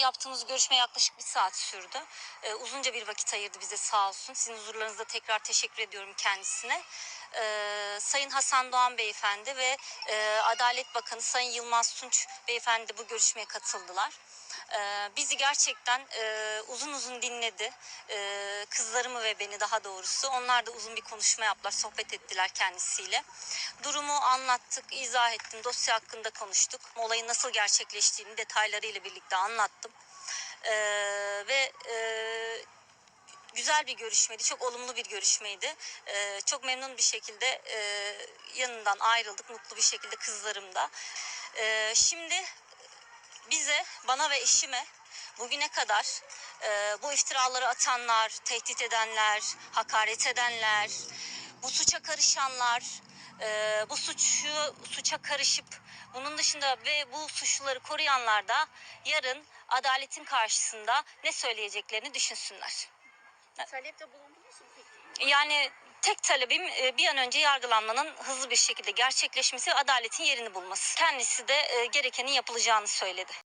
yaptığımız görüşme yaklaşık bir saat sürdü. Ee, uzunca bir vakit ayırdı bize sağ olsun. Sizin huzurlarınızda tekrar teşekkür ediyorum kendisine. Ee, Sayın Hasan Doğan Beyefendi ve e, Adalet Bakanı Sayın Yılmaz Tunç Beyefendi bu görüşmeye katıldılar. Ee, bizi gerçekten e, uzun uzun dinledi. Ee, kızlarımı ve beni daha doğrusu. Onlar da uzun bir konuşma yaptılar, sohbet ettiler kendisiyle. Durumu anlattık, izah ettim, dosya hakkında konuştuk. Olayın nasıl gerçekleştiğini detaylarıyla birlikte anlattım. Ee, ve e, güzel bir görüşmeydi, çok olumlu bir görüşmeydi. Ee, çok memnun bir şekilde e, yanından ayrıldık, mutlu bir şekilde kızlarım da. Ee, şimdi bize, bana ve eşime bugüne kadar e, bu iftiraları atanlar, tehdit edenler, hakaret edenler, bu suça karışanlar, e, bu suçu suça karışıp bunun dışında ve bu suçluları koruyanlar da yarın adaletin karşısında ne söyleyeceklerini düşünsünler. Talepte bulundunuz mu peki? Yani tek talebim e, bir an önce yargılanmanın hızlı bir şekilde gerçekleşmesi ve adaletin yerini bulması. Kendisi de e, gerekenin yapılacağını söyledi.